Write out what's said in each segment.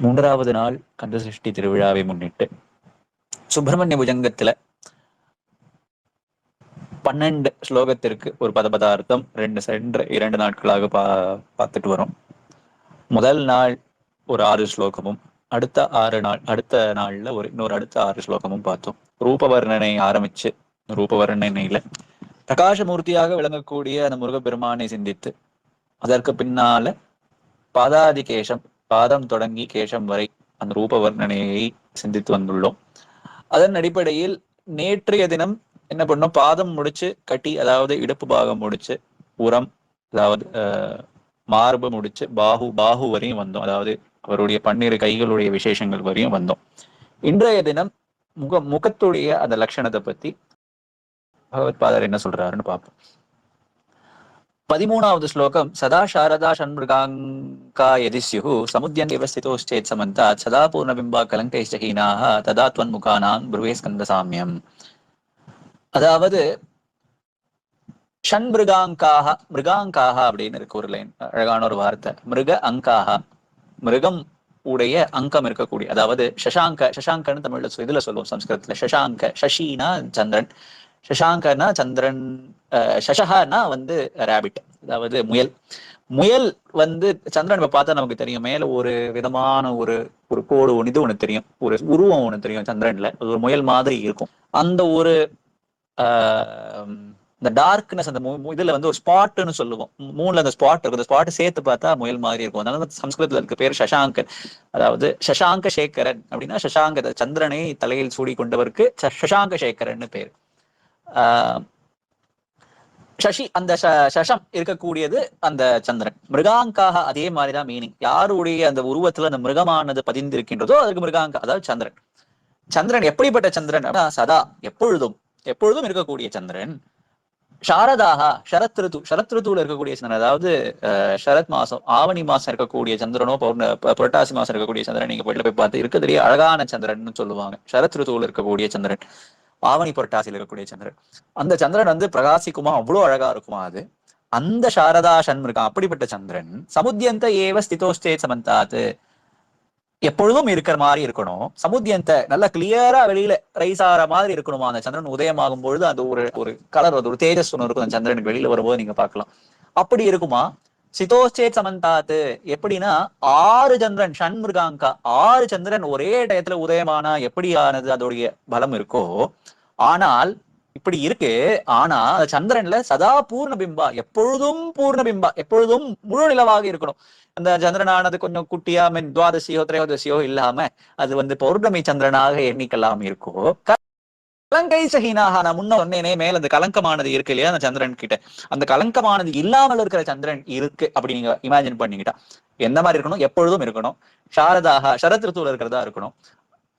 மூன்றாவது நாள் கந்த சஷ்டி திருவிழாவை முன்னிட்டு சுப்பிரமணிய புஜங்கத்துல பன்னெண்டு ஸ்லோகத்திற்கு ஒரு பதபதார்த்தம் ரெண்டு சென்ற இரண்டு நாட்களாக பா பார்த்துட்டு வரோம். முதல் நாள் ஒரு ஆறு ஸ்லோகமும் அடுத்த ஆறு நாள் அடுத்த நாள்ல ஒரு இன்னொரு அடுத்த ஆறு ஸ்லோகமும் பார்த்தோம். ரூபவர்ணனை ஆரம்பிச்சு ரூபவர்ணனையில பிரகாசமூர்த்தியாக விளங்கக்கூடிய அந்த முருகப்பெருமானை சிந்தித்து அதற்கு பின்னால பாதாதிகேஷம் பாதம் தொடங்கி கேஷம் வரை அந்த ரூப வர்ணனையை சிந்தித்து வந்துள்ளோம். அதன் அடிப்படையில் நேற்றைய தினம் என்ன பண்ணோம்? பாதம் முடிச்சு கட்டி அதாவது இடுப்பு பாகம் முடிச்சு உரம் அதாவது மார்பு முடிச்சு பாகு பாகு வரையும் வந்தோம். அதாவது அவருடைய பன்னிரு கைகளுடைய விசேஷங்கள் வரையும் வந்தோம். இன்றைய தினம் முக முகத்துடைய அந்த லட்சணத்தை பத்தி பகவத்பாதர் என்ன சொல்றாருன்னு பார்ப்போம். பதிமூணாவது ஸ்லோகம் சதா சாரதா ஷண்மிருகாங்கா யதிஸ்யு சமுத்தியன் விவஸ்திதோச்சேத் சமந்தாத் சதா பூர்ணபிம்பா கலங்கைஷ்டஹீனாக ததா துவன்முகானான் புருவே ஸ்கந்த சாமியம் அதாவது ஷண்மிருகாங்காக மிருகாங்காக அப்படின்னு இருக்கு ஒரு லைன் அழகான ஒரு வார்த்தை. மிருக அங்காக மிருகம் உடைய அங்கம் இருக்கக்கூடிய அதாவது சசாங்க சஷாங்கன்னு தமிழ்ல சொ- இதுல சொல்லுவோம் சம்ஸ்கிருதத்துல சசாங்க சஷினா சந்திரன் சசாங்கனா சந்திரன் அஹ், வந்து ரேபிட் அதாவது முயல். முயல் வந்து சந்திரன் இப்ப பார்த்தா நமக்கு தெரியும். மேல ஒரு விதமான ஒரு ஒரு கோடு ஒன்று இது ஒண்ணு தெரியும். ஒரு உருவம் ஒன்னு தெரியும் சந்திரன்ல. அது ஒரு முயல் மாதிரி இருக்கும். அந்த ஒரு ஆஹ் இந்த டார்க்னஸ் அந்த இதுல வந்து ஒரு ஸ்பாட்னு சொல்லுவோம். மூணுல அந்த ஸ்பாட் இருக்கும். அந்த ஸ்பாட் சேர்த்து பார்த்தா முயல் மாதிரி இருக்கும். அதனால சம்ஸ்கிருதத்துல இருக்க பேர் சசாங்கன். அதாவது சசாங்க சேகரன் அப்படின்னா சசாங்க சந்திரனை தலையில் சூடி கொண்டவருக்கு சசாங்க சஷாங்க சேகரன் பேர். சசி அந்த சஷம் இருக்கக்கூடியது அந்த சந்திரன். மிருகாங்காக அதே மாதிரிதான் மீனிங் யாருடைய அந்த உருவத்துல அந்த மிருகமானது பதிந்திருக்கின்றதோ அதுக்கு மிருகாங்க அதாவது சந்திரன். சந்திரன் எப்படிப்பட்ட சந்திரன் அப்படின்னா சதா எப்பொழுதும் எப்பொழுதும் இருக்கக்கூடிய சந்திரன். சாரதாக சரத் ரித்து சரத் ரிதுல இருக்கக்கூடிய சந்திரன் அதாவது அஹ், சரத் மாசம் ஆவணி மாசம் இருக்கக்கூடிய சந்திரனோ பௌர்ண புரட்டாசி மாசம் இருக்கக்கூடிய சந்திரன் நீங்க போயிட்டு போய் பார்த்து இருக்கிறதுலேயே அழகான சந்திரன் சொல்லுவாங்க. சரத் ரிதுல இருக்கக்கூடிய சந்திரன். ஆவணி புரட்டாசியில் இருக்கக்கூடிய சந்திரன். அந்த சந்திரன் வந்து பிரகாசிக்குமா? அவ்வளவு அழகா இருக்குமா அது? அந்த சாரதா சண்முகம் அப்படிப்பட்ட சந்திரன் சமுத்தியந்த ஏவ ஸ்திதோஸ்தே சமந்தாத்து எப்பொழுதும் இருக்கிற மாதிரி இருக்கணும். சமுத்தியந்த நல்லா கிளியரா வெளியில ரைஸ் ஆகிற மாதிரி இருக்கணுமா? அந்த சந்திரன் உதயமாகும் பொழுது அது ஒரு ஒரு கலர் அது ஒரு தேஜஸ் ஒன்று இருக்கும் அந்த சந்திரனுக்கு வெளியில வரும்போது நீங்க பார்க்கலாம். அப்படி இருக்குமா? சிதோச்சே சமந்தாத்து எப்படின்னா ஆறு சந்திரன் ஷண்முருகாங்கா ஆறு சந்திரன் ஒரே டயத்துல உதயமானா எப்படி ஆனது அதோடைய பலம் இருக்கோ ஆனால் இப்படி இருக்கு. ஆனா அந்த சந்திரன்ல சதா பூர்ண பிம்பா எப்பொழுதும் பூர்ண பிம்பா எப்பொழுதும் முழு நிலவாக இருக்கணும். அந்த சந்திரனானது கொஞ்சம் குட்டியா மீன் துவாதசியோ திரையோதசியோ இல்லாம அது வந்து பௌர்ணமி சந்திரனாக எண்ணிக்கலாம் இருக்கோ. கலங்கை சகினாக நான் முன்ன சொன்னேனே மேல அந்த கலங்கமானது இருக்கு இல்லையா அந்த சந்திரன் கிட்ட. அந்த கலங்கமானது இல்லாமல் இருக்கிற சந்திரன் இருக்கு அப்படி நீங்க இமேஜின் பண்ணிக்கிட்டா. எந்த மாதிரி இருக்கணும்? எப்பொழுதும் இருக்கணும். சாரதாக சரத் ரித்துவ இருக்கிறதா இருக்கணும்.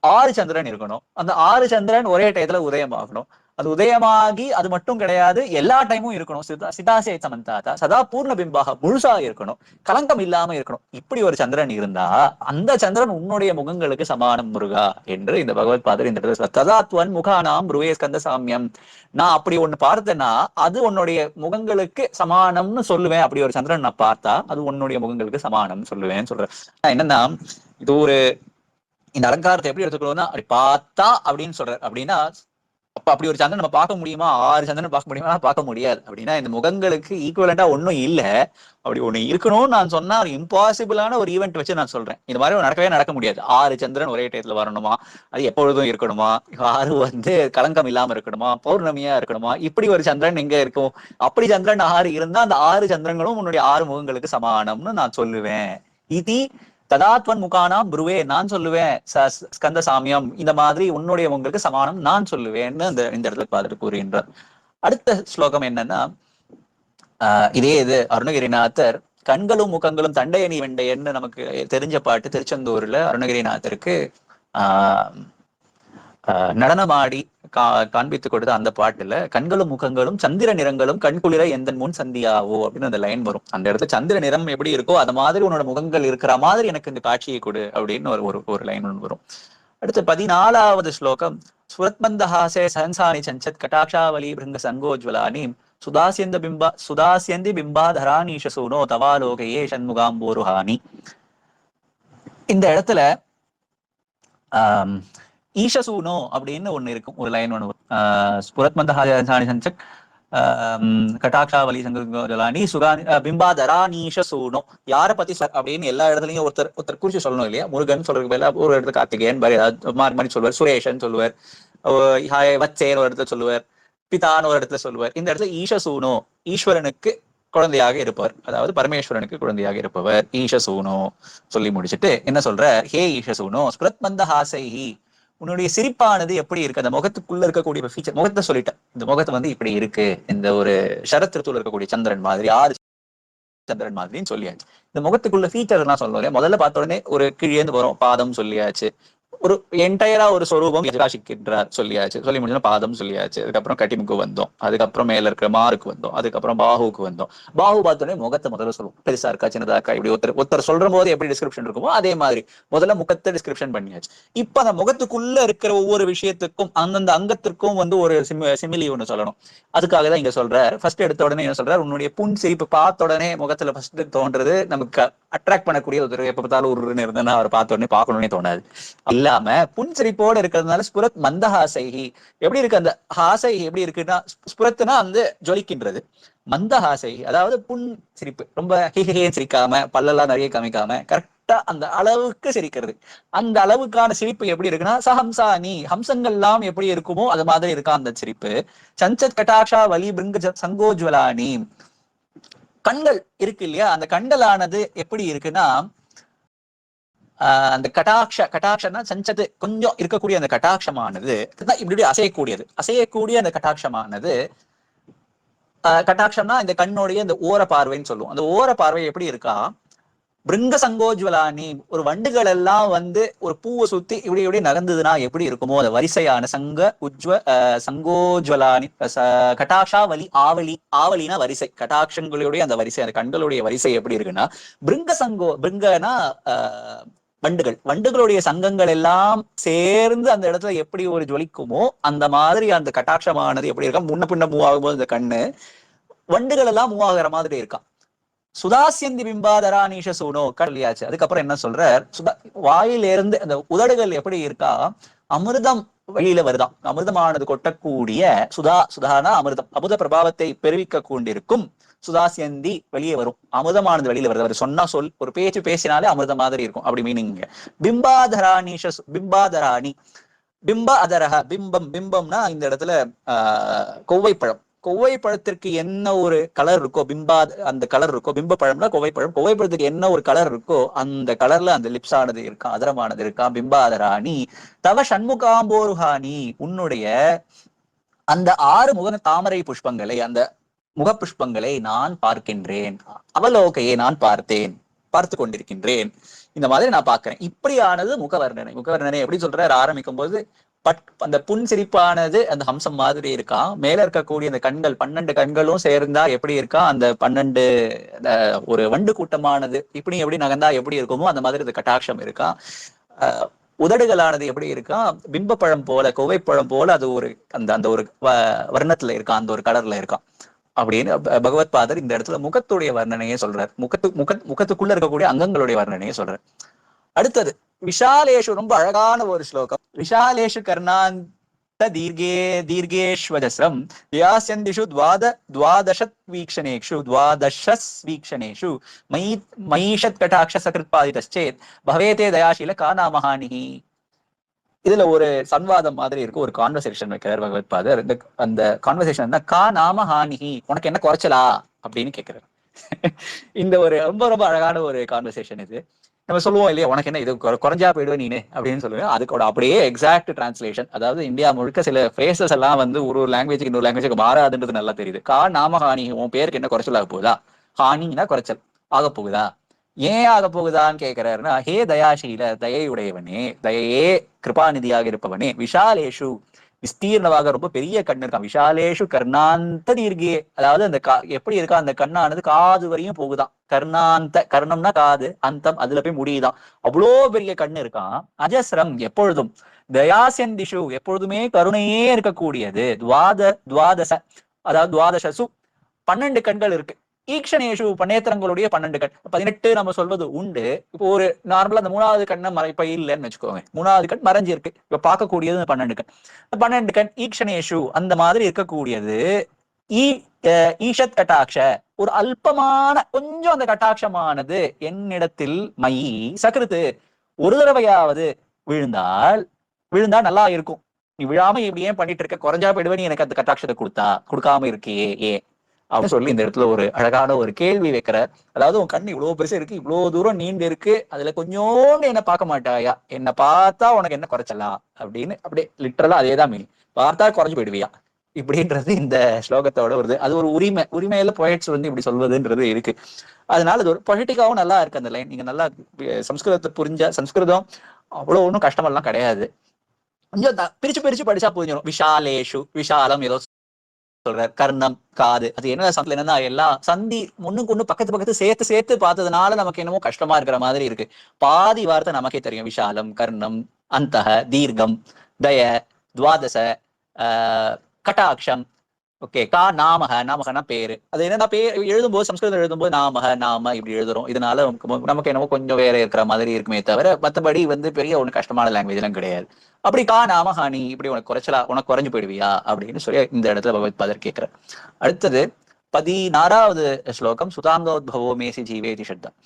ஆறு சந்திரன் இருக்கணும். அந்த ஆறு சந்திரன் ஒரே டயத்துல உதயமாகணும். அது உதயமாகி அது மட்டும் கிடையாது எல்லா டைமும் இருக்கணும். சிதா சிதாசே சமந்தாதா சதா பூர்ண பிம்பாக முழுசா இருக்கணும். கலங்கம் இல்லாம இருக்கணும். இப்படி ஒரு சந்திரன் இருந்தா அந்த சந்திரன் உன்னுடைய முகங்களுக்கு சமானம் முருகா என்று இந்த பகவத் பாதர் இந்த இடத்துல ததாத்வன் முகானாம் ருவே ஸ்கந்த சாமியம். நான் அப்படி ஒண்ணு பார்த்தேன்னா அது உன்னுடைய முகங்களுக்கு சமானம்னு சொல்லுவேன். அப்படி ஒரு சந்திரன் நான் பார்த்தா அது உன்னுடைய முகங்களுக்கு சமானம்னு சொல்லுவேன் சொல்றேன் என்னன்னா இது ஒரு இந்த அலங்காரத்தை எப்படி எடுத்துக்கணும்னா அப்படி பார்த்தா அப்படின்னு சொல்றாரு. அப்படின்னா அப்ப அப்படி ஒரு சந்திரன் நம்ம பார்க்க முடியுமா? ஆறு சந்திரன் பார்க்க முடியுமா? பார்க்க முடியாது. அப்படின்னா இந்த முகங்களுக்கு ஈக்குவலண்டா ஒன்றும் இல்ல. அப்படி ஒண்ணு இருக்கணும்னு நான் சொன்னா ஒரு இம்பாசிபிளான ஒரு ஈவெண்ட் வச்சு நான் சொல்றேன். இந்த மாதிரி நடக்கவே நடக்க முடியாது. ஆறு சந்திரன் ஒரே டயத்துல வரணுமா? அது எப்பொழுதும் இருக்கணுமா? ஆறு வந்து கலங்கம் இல்லாம இருக்கணுமா? பௌர்ணமியா இருக்கணுமா? இப்படி ஒரு சந்திரன் எங்க இருக்கும்? அப்படி சந்திரன் ஆறு இருந்தா அந்த ஆறு சந்திரங்களும் உன்னுடைய ஆறு முகங்களுக்கு சமானம்னு நான் சொல்லுவேன். இதி ததாத்வன் முகானாம் புருவே நான் சொல்லுவேன் ஸ்கந்த சாமியம் இந்த மாதிரி உன்னுடைய உங்களுக்கு சமானம் நான் சொல்லுவேன்னு அந்த இந்த இடத்துல பார்த்துட்டு கூறுகின்றார். அடுத்த ஸ்லோகம் என்னன்னா ஆஹ் இதே இது அருணகிரிநாதர் கண்களும் முகங்களும் தண்டையணி வெண்டையன்னு நமக்கு தெரிஞ்ச பாட்டு திருச்செந்தூர்ல அருணகிரிநாதருக்கு ஆஹ் ஆஹ் நடனமாடி காண்பித்து கொடுத்த அந்த பாட்டுல கண்களும் முகங்களும் சந்திர நிறங்களும் கண்குளிர எந்த முன் சந்தியாவோ? அப்படின்னு அந்த லைன் வரும். அந்த இடத்துல சந்திர நிறம் எப்படி இருக்கோ அது மாதிரி உன்னோட முகங்கள் இருக்கிற மாதிரி எனக்கு இந்த காட்சியை கொடு அப்படின்னு ஒரு ஒரு லைன் ஒன்று வரும். அடுத்து பதினாலாவது ஸ்லோகம். சுரத்மந்தஹாசே சஹன்சானி சஞ்சத் கட்டாட்சாவலி பிருங்க சங்கோஜ்வலானி சுதாசியந்த பிம்பா சுதாசியந்தி பிம்பாதராணீஷ சூனோ தவாலோகையே சண்முகாம்போருஹானி இந்த இடத்துல ஆஹ் ஈஷசூனோ அப்படின்னு ஒண்ணு இருக்கும் ஒரு லைன் ஒண்ணு. வரும். ஸ்புரத் சஞ்சக் கட்டாட்சாவலி சங்கலானி சுகானி பிம்பாதரா பிம்பாதரா நீஷசூனோ யார பத்தி சார் அப்படின்னு எல்லா இடத்துலயும் ஒருத்தர் ஒருத்தர் குறிச்சு சொல்லணும் இல்லையா? முருகன் சொல்றதுக்கு பதிலாக ஒரு இடத்துல கார்த்திகேயன் மாதிரி சொல்லுவார். சுரேஷன் சொல்லுவார். வச்சேன் ஒரு இடத்துல சொல்லுவார். பிதான் ஒரு இடத்துல சொல்லுவார். இந்த இடத்துல ஈஷசூனோ ஈஸ்வரனுக்கு குழந்தையாக இருப்பவர். அதாவது பரமேஸ்வரனுக்கு குழந்தையாக இருப்பவர். ஈஷசூனோ சொல்லி முடிச்சிட்டு என்ன சொல்ற ஹே ஈஷசூனோ ஸ்பிரத் மந்த ஹாசைஹி உன்னுடைய சிரிப்பானது எப்படி இருக்கு? அந்த முகத்துக்குள்ள இருக்கக்கூடிய ஃபீச்சர் முகத்தை சொல்லிட்டேன். இந்த முகத்தை வந்து இப்படி இருக்கு. இந்த ஒரு சரத்திரத்துல இருக்கக்கூடிய சந்திரன் மாதிரி ஆறு சந்திரன் மாதிரின்னு சொல்லியாச்சு. இந்த முகத்துக்குள்ள ஃபீச்சர் எல்லாம் சொல்லணும் முதல்ல பார்த்த உடனே ஒரு கிழியேந்து போறோம் பாதம் சொல்லியாச்சு. ஒரு என்டையரா ஒரு சொரூபம் எதிராசிக்கின்றார் சொல்லியாச்சு. சொல்லி முடிஞ்சா பாதம் சொல்லியாச்சு. அதுக்கப்புறம் கட்டிமுக்கு வந்தோம். அதுக்கப்புறம் மேல இருக்கிற மாருக்கு வந்தோம். அதுக்கப்புறம் பாகுவுக்கு வந்தோம். பாகு பார்த்தோடனே முகத்தை முதல்ல சொல்லுவோம். பெருசா இருக்கா சின்னதா இருக்கா இப்படி ஒருத்தர் ஒருத்தர் சொல்ற போது எப்படி டிஸ்கிரிப்ஷன் இருக்குமோ அதே மாதிரி. முதல்ல முகத்தை டிஸ்கிரிப்ஷன் பண்ணியாச்சு. இப்ப அந்த முகத்துக்குள்ள இருக்கிற ஒவ்வொரு விஷயத்துக்கும் அந்தந்த அங்கத்திற்கும் வந்து ஒரு சிமிலி ஒண்ணு சொல்லணும். அதுக்காக தான் இங்க சொல்றாரு. ஃபர்ஸ்ட் எடுத்த உடனே என்ன சொல்றாரு? உன்னுடைய புன் சிரிப்பு பார்த்த உடனே முகத்துல ஃபர்ஸ்ட் தோன்றது நமக்கு அட்ராக்ட் பண்ணக்கூடிய ஒரு எப்ப பார்த்தாலும் ஒரு இருந்தேன்னா அவர் பார்த்த உடனே பார்க்கணும்னே தோணாது. இல்லாம புன்சிரிப்போட இருக்கிறதுனால ஸ்புரத் மந்தஹாசைஹி. எப்படி இருக்கு அந்த ஹாசை எப்படி இருக்குன்னா ஸ்புரத்துனா வந்து ஜொலிக்கின்றது. மந்தஹாசை அதாவது புன் சிரிப்பு ரொம்ப ஹிஹிஹேன்னு சிரிக்காம பல்லெல்லாம் நிறைய காமிக்காம கரெக்டா அந்த அளவுக்கு சிரிக்கிறது. அந்த அளவுக்கான சிரிப்பு எப்படி இருக்குன்னா சஹம்சா நீ ஹம்சங்கள்லாம் எப்படி இருக்குமோ அது மாதிரி இருக்கா அந்த சிரிப்பு. சஞ்சத் கட்டாஷா வலி பிருங்க சங்கோஜ்வலானி. கண்கள் இருக்கு இல்லையா? அந்த கண்களானது எப்படி இருக்குன்னா அந்த கட்டாட்ச கட்டாட்சம்னா சஞ்சது கொஞ்சம் இருக்கக்கூடிய அந்த கட்டாட்சமானது இப்படி இப்படி அசையக்கூடியது. அசையக்கூடிய அந்த கட்டாட்சமானது ஆஹ் கட்டாட்சம்னா இந்த கண்ணுடைய இந்த ஓர பார்வைன்னு சொல்லுவோம். அந்த ஓர பார்வை எப்படி இருக்கா? பிருங்க சங்கோஜ்வலானி ஒரு வண்டுகள் எல்லாம் வந்து ஒரு பூவை சுத்தி இப்படி இப்படி நகர்ந்ததுன்னா எப்படி இருக்குமோ? அந்த வரிசையான சங்க உஜ்வ சங்கோஜ்வலானி ச- வலி ஆவலி ஆவலினா வரிசை. கட்டாட்சங்களுடைய அந்த வரிசை அந்த கண்களுடைய வரிசை எப்படி இருக்குன்னா பிருங்க சங்கோ பிருங்கன்னா ஆஹ் வண்டுகள். வண்டுகளுடைய சங்கங்கள் எல்லாம் சேர்ந்து அந்த இடத்துல எப்படி ஒரு ஜொலிக்குமோ அந்த மாதிரி அந்த கட்டாட்சமானது எப்படி இருக்கா? முன்ன பின்ன மூவ் ஆகும்போது இந்த கண்ணு. வண்டுகள் எல்லாம் மூவ் ஆகுற மாதிரி இருக்கான் சுதாசியந்தி பிம்பாதரா நீஷ சூனோ. கல்யாச்சு அதுக்கப்புறம் என்ன சொல்றார்? சுதா வாயிலிருந்து அந்த உதடுகள் எப்படி இருக்கா? அமிர்தம் வெளியில வருதாம் அமிர்தமானது கொட்டக்கூடிய சுதா சுதானா அமிர்தம். அமுத பிரபாவத்தை பெருவிக்க கொண்டிருக்கும். சுதாசியந்தி வெளியே வரும். அமிர்தமானது வெளியில வருது. அவர் சொன்னா சொல் ஒரு பேச்சு பேசினாலே அமிர்தம் மாதிரி இருக்கும். அப்படி மீனிங் பிம்பாதராணி பிம்பாதராணி. பிம்ப அதரக பிம்பம் பிம்பம்னா இந்த இடத்துல ஆஹ் கொவ்வைப்பழம். கொவ்வை பழத்திற்கு என்ன ஒரு கலர் இருக்கோ பிம்பா அந்த கலர் இருக்கோ பிம்ப பழம்னா கொவ்வை பழம் கொவ்வை பழத்துக்கு என்ன ஒரு கலர் இருக்கோ அந்த கலர்ல அந்த லிப்ஸ் ஆனது இருக்கா அதரமானது இருக்கா பிம்பாதராணி. தவ சண்முகாம்போருஹானி உன்னுடைய அந்த ஆறு முகன தாமரை புஷ்பங்களை அந்த முகப்புஷ்பங்களை நான் பார்க்கின்றேன். அவலோகையை நான் பார்த்தேன். பார்த்து கொண்டிருக்கின்றேன். இந்த மாதிரி நான் பார்க்கிறேன். இப்படியானது முகவர்ணனை. முகவர்ணனை எப்படி சொல்றாரு? ஆரம்பிக்கும் போது பட் அந்த புன் சிரிப்பானது அந்த ஹம்சம் மாதிரி இருக்கா? மேல இருக்கக்கூடிய அந்த கண்கள் பன்னெண்டு கண்களும் சேர்ந்தா எப்படி இருக்கா? அந்த பன்னெண்டு ஒரு வண்டு கூட்டமானது இப்படி எப்படி நகர்ந்தா எப்படி இருக்குமோ அந்த மாதிரி கட்டாட்சம் இருக்கா? அஹ் உதடுகளானது எப்படி இருக்கா? பிம்பப்பழம் போல கோவைப்பழம் போல அது ஒரு அந்த அந்த ஒரு வ- வர்ணத்துல இருக்கா? அந்த ஒரு கலர்ல இருக்கா? அப்படின்னு பகவத் பாதர் இந்த இடத்துல முகத்துடைய வர்ணனையே சொல்றார். முகத்து முக முகத்துக்குள்ள இருக்கக்கூடிய அங்கங்களுடைய வர்ணனையே சொல்றார். அடுத்தது விஷாலேஷு ரொம்ப அழகான ஒரு ஸ்லோகம். விஷாலேஷு கர்ணாந்த தீர்கே தீர்கேஷ்வஜஸ்ரம் வியாசந்திஷு துவாத துவாதசத் வீக்ஷணேஷு துவாதசஸ் வீக்ஷணேஷு. மயி மயீஷத் கட்டாட்ச சகிருத்பாதிதச்சேத் பவேதே தயாசீல காணாமஹானிஹி. இதுல ஒரு சன்வாதம் மாதிரி இருக்கு ஒரு கான்வர்சேஷன் வைக்கிறார் பகவத் பாதர். இந்த அந்த கான்வர்சேஷன் தான் கா நாம ஹானிஹி உனக்கு என்ன குறைச்சலா? அப்படின்னு கேட்கிறார் இந்த ஒரு ரொம்ப ரொம்ப அழகான ஒரு கான்வர்சேஷன் இது. நம்ம சொல்லுவோம் இல்லையா உனக்கு என்ன இது குறைஞ்சா போயிடுவேன் நீனு அப்படின்னு சொல்லுவேன் அதுக்கோட அப்படியே எக்ஸாக்ட் டிரான்ஸ்லேஷன் அதாவது இந்தியா முழுக்க சில phrases எல்லாம் வந்து ஒரு ஒரு லாங்குவேஜுக்கு இன்னொரு லாங்குவேஜுக்கு மாறாதுன்றது நல்லா தெரியுது. கா நாம ஹானி உன் பேருக்கு என்ன குறைச்சல் ஆக போகுதா? ஹானின்னா குறைச்சல் ஆக போகுதா? ஏன் ஆக போகுதான்னு கேட்கிறாருன்னா ஹே தயாசீல தயையுடையவனே தயையே கிருபாநிதியாக இருப்பவனே விஷாலேஷு விஸ்தீர்ணமாக ரொம்ப பெரிய கண் இருக்கான். விஷாலேஷு கர்ணாந்த தீர்கே அதாவது அந்த கா எப்படி இருக்கா அந்த கண்ணானது காது வரையும் போகுதான். கர்ணாந்த கர்ணம்னா காது அந்தம் அதுல போய் முடியுதான். அவ்வளோ பெரிய கண் இருக்கான். அஜஸ்ரம் எப்பொழுதும் தயாசந்திஷு எப்பொழுதுமே கருணையே இருக்கக்கூடியது. துவாத துவாதச அதாவது துவாதசசு பன்னெண்டு கண்கள் இருக்கு. ஈக்ஷனேஷு இப்ப நேத்திரங்களுடைய பன்னெண்டு கண். பதினெட்டு நம்ம சொல்வது உண்டு. இப்போ ஒரு நார்மலா அந்த மூணாவது கண்ணை மறைப்ப இல்லைன்னு வச்சுக்கோங்க. மூணாவது கண் மறைஞ்சு இருக்கு இப்ப பார்க்கக்கூடியது பன்னெண்டு கண். பன்னெண்டு கண் ஈக்ஷனேஷு அந்த மாதிரி இருக்கக்கூடியது. ஈ ஈஷத் கட்டாட்ச. ஒரு அல்பமான கொஞ்சம் அந்த கட்டாட்சமானது என்னிடத்தில் மயி சக்கருத்து ஒரு தடவையாவது விழுந்தால் விழுந்தா நல்லா இருக்கும். நீ விழாம இப்படி ஏன் பண்ணிட்டு இருக்க? குறைஞ்சா போயிடுவே நீ எனக்கு அந்த கட்டாட்சத்தை கொடுத்தா கொடுக்காம இருக்கியே ஏ அப்படின்னு சொல்லி இந்த இடத்துல ஒரு அழகான ஒரு கேள்வி வைக்கிற அதாவது உன் கண்ணு இவ்வளவு பெருசு இருக்கு இவ்வளவு தூரம் நீண்டு இருக்கு அதுல கொஞ்சோண்டு என்ன பார்க்க மாட்டாயா? என்ன பார்த்தா உனக்கு என்ன குறைச்சலாம் அப்படின்னு அப்படியே லிட்டரலா அதே தான் மீனிங் பார்த்தா குறைஞ்சு போயிடுவியா? இப்படின்றது இந்த ஸ்லோகத்தோட வருது அது ஒரு உரிமை. உரிமையில பொயட்ஸ் வந்து இப்படி சொல்வதுன்றது இருக்கு. அதனால அது ஒரு பொலிட்டிக்காவும் நல்லா இருக்கு அந்த லைன் நீங்க நல்லா சம்ஸ்கிருதத்தை புரிஞ்ச சம்ஸ்கிருதம் அவ்வளவு ஒன்றும் கஷ்டமெல்லாம் கிடையாது. கொஞ்சம் பிரிச்சு பிரிச்சு படிச்சா புரிஞ்சிடும் விஷாலேஷு விஷாலம் ஏதோ சொல்றார். கர்ணம் காது. அது என்ன சந்தில என்னன்னா எல்லா சந்தி ஒண்ணுக்கு ஒண்ணு பக்கத்து பக்கத்து சேர்த்து சேர்த்து பார்த்ததுனால நமக்கு என்னமோ கஷ்டமா இருக்கிற மாதிரி இருக்கு. பாதி வார்த்தை நமக்கே தெரியும். விஷாலம் கர்ணம் அந்தக தீர்க்கம் தய துவாதச ஆஹ், கட்டாட்சம் ஓகே கா நாமக நாமகனா பேரு. அது என்னன்னா பேர் எழுதும்போது சம்ஸ்கிருதம் எழுதும்போது நாமக நாம இப்படி எழுதுறோம். இதனால நமக்கு என்னமோ கொஞ்சம் வேற இருக்கிற மாதிரி இருக்குமே தவிர மத்தபடி வந்து பெரிய ஒண்ணு கஷ்டமான லாங்குவேஜ் எல்லாம் கிடையாது. அப்படி கா நாமகா நீ இப்படி உனக்கு குறைச்சலா உனக்கு குறைஞ்சு போயிடுவியா? அப்படின்னு சொல்லி இந்த இடத்துல பகவத் பாதர் கேட்கிறார். அடுத்தது பதினாறாவது ஸ்லோகம் சுதாங்கோத்பவோ மேசி ஜீவேதி சப்தம்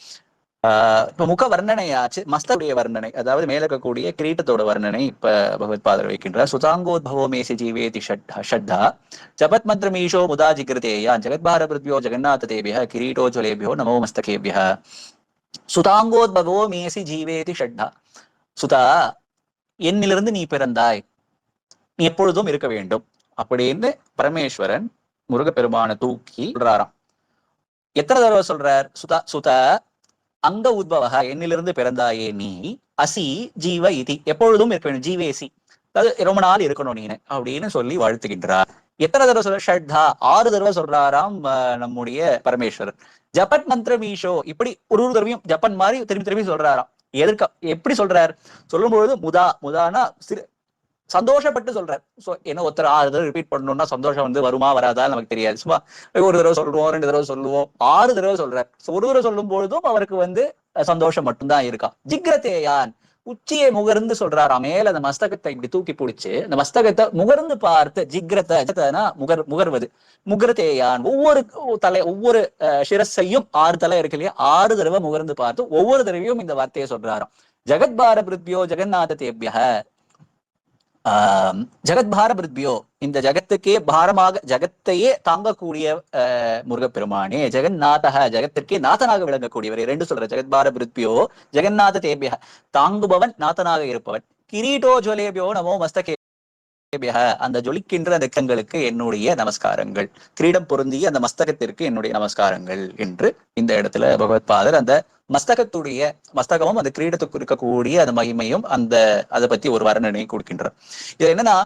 இப்ப முக வர்ணனையாச்சு மஸ்தருடைய வர்ணனை அதாவது மேல இருக்கக்கூடிய கிரீட்டத்தோட வர்ணனை இப்ப பகவத் பாதர் வைக்கின்றார். சுதாங்கோத்பவோ மேசி ஜீவேதி ஷட் ஷட்டா ஜபத் மந்திரமீஷோ முதா ஜிகிருதேயா ஜெகத்பார பிருத்யோ ஜெகநாத தேபிய கிரீட்டோஜ்வலேபியோ நமோ மஸ்தகேபிய சுதாங்கோத்பவோ மேசி ஜீவேதி ஷட்டா. சுதா என்னிலிருந்து நீ பிறந்தாய்? நீ எப்பொழுதும் இருக்க வேண்டும். அப்படின்னு பரமேஸ்வரன் முருகப்பெருமான தூக்கி சொல்றாராம். எத்தனை தடவை சொல்றார்? சுதா சுத அங்க உத்பவக என்னிலிருந்து பிறந்தாயே நீ. அசி ஜீவ இதி. எப்பொழுதும் இருக்க வேண்டும். ஜீவேசி அதாவது ரொம்ப நாள் இருக்கணும் நீ அப்படின்னு சொல்லி வாழ்த்துகின்றார். எத்தனை தடவை சொல்ற? ஷட்தா ஆறு தடவை சொல்றாராம் நம்முடைய பரமேஸ்வரர். ஜப்பன் ஜபட் மந்திரமீஷோ இப்படி ஒரு ஒரு தடவையும் ஜப்பன் மாதிரி திரும்பி திரும்பி சொல்றாராம். எதற்க எப்படி சொல்றார்? சொல்லும்பொழுது முதா முதானா சிறு சந்தோஷப்பட்டு சொல்றாரு. சோ என்ன ஒருத்தர் ஆறு தடவை ரிப்பீட் பண்ணணும்னா சந்தோஷம் வந்து வருமா வராதா நமக்கு தெரியாது. சும்மா ஒரு தடவை சொல்லுவோம் ரெண்டு தடவை சொல்லுவோம் ஆறு தடவை சொல்றாரு. ஒரு தடவை சொல்லும் பொழுதும் அவருக்கு வந்து சந்தோஷம் மட்டும்தான் இருக்கா. ஜிக்ரதேயான் உச்சியை முகர்ந்து சொல்றாரா மேல அந்த மஸ்தகத்தை இப்படி தூக்கி பிடிச்சு அந்த மஸ்தகத்தை முகர்ந்து பார்த்து ஜிக்ரத முகர் முகர்வது. முகரதேயான் ஒவ்வொரு தலை ஒவ்வொரு அஹ், சிரஸையும் ஆறு தலை இருக்கு இல்லையா ஆறு தடவை முகர்ந்து பார்த்து ஒவ்வொரு தடவையும் இந்த வார்த்தையை சொல்றாராம். ஜெகத்பார பிருத்யோ ஜெகநாத தேவ்யா ஜெகத் பிருத்யோ இந்த ஜகத்துக்கே பாரமாக ஜகத்தையே தாங்கக்கூடிய முருகப்பெருமானே ஜெகநாதக ஜகத்திற்கே நாதனாக விளங்கக்கூடியவர். ரெண்டு சொல்ற ஜெகத் பிருத்யோ ஜெகநாத தேபிய தாங்குபவன் நாதனாக இருப்பவன். கிரீட்டோ ஜோலேபியோ நமோ மஸ்தகே அந்த ஜொலிக்கின்ற அந்த கங்களுக்கு என்னுடைய நமஸ்காரங்கள். கிரீடம் பொருந்திய அந்த மஸ்தகத்திற்கு என்னுடைய நமஸ்காரங்கள் என்று இந்த இடத்துல பகவத் பாதர் அந்த மஸ்தகத்துடைய மஸ்தகமும் அந்த கிரீடத்துக்கு இருக்கக்கூடிய அந்த மகிமையும் அந்த அதை பத்தி ஒரு வர்ணனை கொடுக்கின்றார். இது என்னன்னா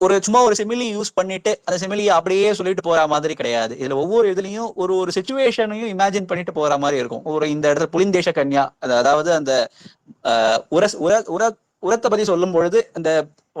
ஒரு சும்மா ஒரு செமிலி யூஸ் பண்ணிட்டு அந்த செமிலியை அப்படியே சொல்லிட்டு போற மாதிரி கிடையாது. இதுல ஒவ்வொரு இதுலயும் ஒரு ஒரு சுச்சுவேஷனையும் இமேஜின் பண்ணிட்டு போற மாதிரி இருக்கும். ஒரு இந்த இடத்துல புலிந்தேச கன்யா அதாவது அந்த ஆஹ், உரஸ் உர உர உரத்தை பத்தி சொல்லும் பொழுது அந்த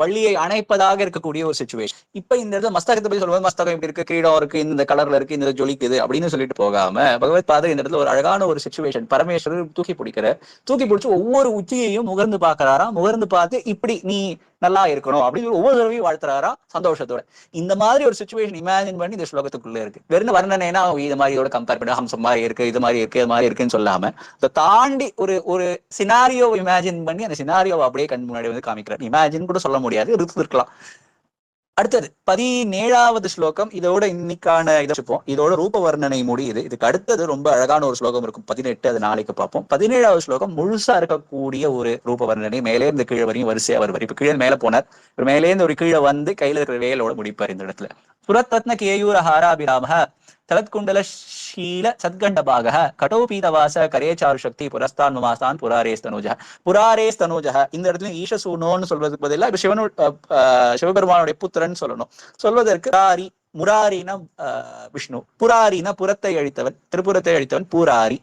வள்ளியை அணைப்பதாக இருக்கக்கூடிய ஒரு சுச்சுவேஷன் இப்ப இந்த இடத்துல மஸ்தகத்தை பத்தி சொல்லும்போது மஸ்தகம் இப்படி இருக்கு கிரீடம் இருக்கு இந்த கலர்ல இருக்கு இந்த ஜொலிக்குது அப்படின்னு சொல்லிட்டு போகாம பகவத் பாதர் இந்த இடத்துல ஒரு அழகான ஒரு சுச்சுவேஷன் பரமேஸ்வரர் தூக்கி பிடிக்கிற தூக்கி பிடிச்சு ஒவ்வொரு உச்சியையும் முகர்ந்து பாக்குறாரா முகர்ந்து பார்த்து இப்படி நீ நல்லா இருக்கணும் அப்படின்னு ஒவ்வொரு தடவையும் வாழ்த்துறாரா சந்தோஷத்தோட. இந்த மாதிரி ஒரு சுச்சுவேஷன் இமேஜின் பண்ணி இந்த ஸ்லோகத்துக்குள்ள இருக்கு. வெறும் வர்ணனைனா இது மாதிரி இதோட கம்பேர் பண்ணி. ஹம்சம் மாதிரி இருக்கு இது மாதிரி இருக்கு இது மாதிரி இருக்குன்னு சொல்லாம இதை தாண்டி ஒரு ஒரு சினாரியோ இமேஜின் பண்ணி அந்த சினாரியோவை அப்படியே கண் முன்னாடி வந்து காமிக்கிறார். இமேஜின் கூட சொல்ல முடியாது இருக்கலாம். அடுத்தது பதினேழாவது ஸ்லோகம் இதோட இன்னைக்கான இதை வச்சுப்போம் இதோட ரூப வர்ணனை முடியுது. இதுக்கு அடுத்தது ரொம்ப அழகான ஒரு ஸ்லோகம் இருக்கும். பதினெட்டு அது நாளைக்கு பார்ப்போம். பதினேழாவது ஸ்லோகம் முழுசா இருக்கக்கூடிய ஒரு ரூப வர்ணனை மேலே இருந்து கீழே வரையும் வரிசையா வருவார் இப்ப கீழே மேல போனார். இவர் மேலே இருந்து ஒரு கீழே வந்து கையில இருக்கிற வேலோட முடிப்பார் இந்த இடத்துல. சுரத்ரத்ன கேயூர ஹாராபிராம தலத்குண்டல ஷீல சத்கண்டபாக கடோபீதவாச கரேச்சாரு சக்தி புரஸ்தான் நுமாஸ்தான் புராரேஸ்தனுஜ புராரேஸ்தனுஜ இந்த இடத்துல ஈஷசூனோன்னு சொல்வதற்கு பதிலாக இப்ப சிவனு சிவபெருமானுடைய புத்திரன் சொல்லணும். சொல்வதற்கு புராரி முராரின விஷ்ணு புராரின புறத்தை அழித்தவன் திருப்புறத்தை அழித்தவன் புராரி.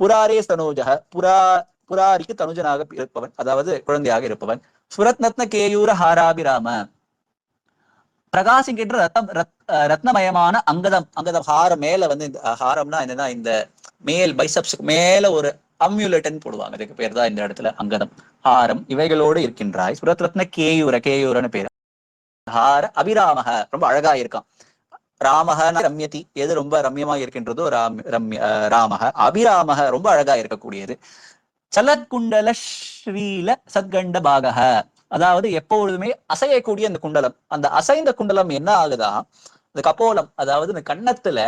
புராரே தனோஜக புரா புராரிக்கு தனுஜனாக இருப்பவன் அதாவது குழந்தையாக இருப்பவன். சுரத்னத்ன கேயூர ஹாராபிராம பிரகாசிக்கின்ற ரத்தம் ரத்- ரத்னமயமான அங்கதம் அங்கதம் ஹாரம் மேல வந்து இந்த ஹாரம்னா என்னன்னா இந்த மேல் பைசப்ஸுக்கு மேல ஒரு அம்யூலட்டன் போடுவாங்க. இதுக்கு பேர் தான் இந்த இடத்துல அங்கதம் ஹாரம். இவைகளோடு இருக்கின்றாய். சுரத் ரத்ன கேயூர கேயூரன்னு பேர். ஹார அபிராமக ரொம்ப அழகா இருக்கான். ராமக ரம்யதி எது ரொம்ப ரம்யமா இருக்கின்றதோ ராம் ரம்ய ராமக அபிராமக ரொம்ப அழகா இருக்கக்கூடியது. சலத்குண்டல ஸ்ரீல சத்கண்ட பாகக அதாவது எப்பொழுதுமே அசையக்கூடிய அந்த குண்டலம். அந்த அசைந்த குண்டலம் என்ன ஆகுதா? இந்த கபோலம் அதாவது இந்த கன்னத்துல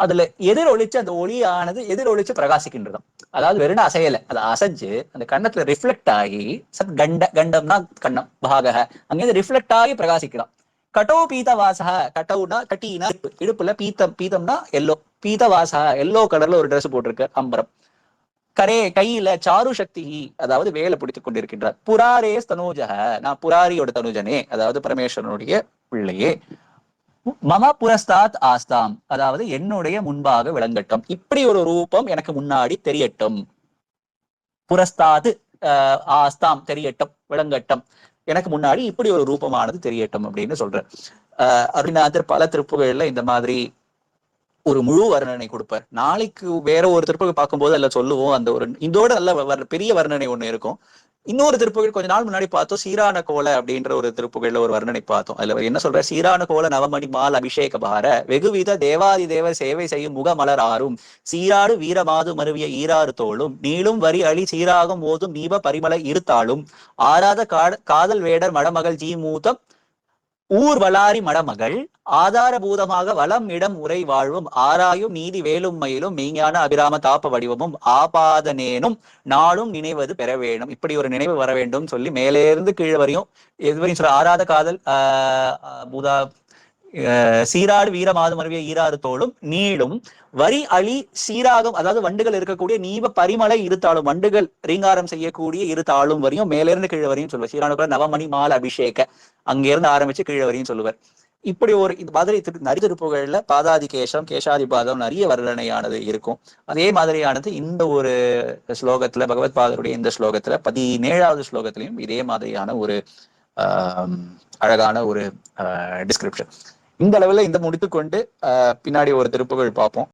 அதுல எதிரொலிச்சு அந்த ஒளியானது எதிரொலிச்சு பிரகாசிக்கின்றதாம் அதாவது வெறும் அசையல அது அசைஞ்சு அந்த கன்னத்துல ரிஃப்ளெக்ட் ஆகி சத் கண்ட கண்டம்னா கண்ணம் பாகக அங்கிருந்து ரிஃப்ளெக்ட் ஆகி பிரகாசிக்கலாம். கட்டோ பீத வாசக கட்டவுனா கட்டினா இடுப்பு. இடுப்புல பீத்தம் பீத்தம்னா எல்லோ பீத வாசக எல்லோ கலர்ல ஒரு ட்ரெஸ் போட்டிருக்கு அம்பரம். கரே கையில சாரு சக்தி அதாவது வேலை பிடித்துக் கொண்டிருக்கின்றார். புராரே தனூஜக நான் புராரியோட தனுஜனே அதாவது பரமேஸ்வரனுடைய பிள்ளையே. மம புரஸ்தாத் ஆஸ்தாம் அதாவது என்னுடைய முன்பாக விளங்கட்டும். இப்படி ஒரு ரூபம் எனக்கு முன்னாடி தெரியட்டும். புரஸ்தாது ஆஹ், ஆஸ்தாம் தெரியட்டும் விளங்கட்டும். எனக்கு முன்னாடி இப்படி ஒரு ரூபமானது தெரியட்டும் அப்படின்னு சொல்றேன். ஆஹ் அருணாதர் பல திருப்புகள்ல இந்த மாதிரி ஒரு முழு வர்ணனை கொடுப்பார். நாளைக்கு வேற ஒரு திருப்புகள் பார்க்கும்போது அதில் சொல்லுவோம். அந்த ஒரு இதோட நல்ல பெரிய வர்ணனை ஒன்று இருக்கும். இன்னொரு திருப்புகள் கொஞ்ச நாள் முன்னாடி பார்த்தோம் சீரான கோல அப்படின்ற ஒரு திருப்புகள்ல ஒரு வர்ணனை பார்த்தோம். அதுல என்ன சொல்ற சீரான கோல நவமணி மால் அபிஷேக பார வெகுவித தேவாதி தேவ சேவை செய்யும் முகமலர் ஆறும் சீராடு வீரமாது மருவிய ஈராறு தோளும் நீளும் வரி அழி சீராகும் ஓதும் நீப பரிமலை இருத்தாலும் ஆராத காட- காதல் வேடர் மடமகள் ஜி மூத்தம் ஊர் வளாரி மடமகள் ஆதாரபூதமாக வளம் இடம் உரை வாழ்வும் ஆராயும் நீதி வேலும் மயிலும் மெய்ஞான அபிராம தாப்ப வடிவமும் ஆபாதனேனும் நாளும் நினைவது பெற வேணும் இப்படி ஒரு நினைவு வர வேண்டும் சொல்லி மேலே இருந்து கீழே வரையும் எதுவரையும் சொல்ற ஆராத காதல் ஆஹ் பூதா ஆஹ் சீராடு வீரமாது மருவிய ஈராறு தோளும் நீளும் வரி அழி சீராகம் அதாவது வண்டுகள் இருக்கக்கூடிய நீவ பரிமலை இருத்தாலும் வண்டுகள் ரீங்காரம் செய்யக்கூடிய இருத்தாளும் வரையும் மேலிருந்து கீழே வரையும் சொல்லுவார். சீரான நவமணி மால அபிஷேக அங்கிருந்து ஆரம்பிச்சு கீழே வரையும் சொல்லுவார். இப்படி ஒரு இந்த மாதிரி திரு நரி திருப்புகளில் பாதாதி கேசம் கேசாதிபாதம் நிறைய வர்ணனையானது இருக்கும். அதே மாதிரியானது இந்த ஒரு ஸ்லோகத்துல பகவத் பாதருடைய இந்த ஸ்லோகத்துல பதினேழாவது ஸ்லோகத்திலையும் இதே மாதிரியான ஒரு ஆஹ் அழகான ஒரு டிஸ்கிரிப்ஷன் இந்த அளவுல இந்த முடித்துக்கொண்டு ஆஹ் பின்னாடி ஒரு திருப்புகள் பார்ப்போம்.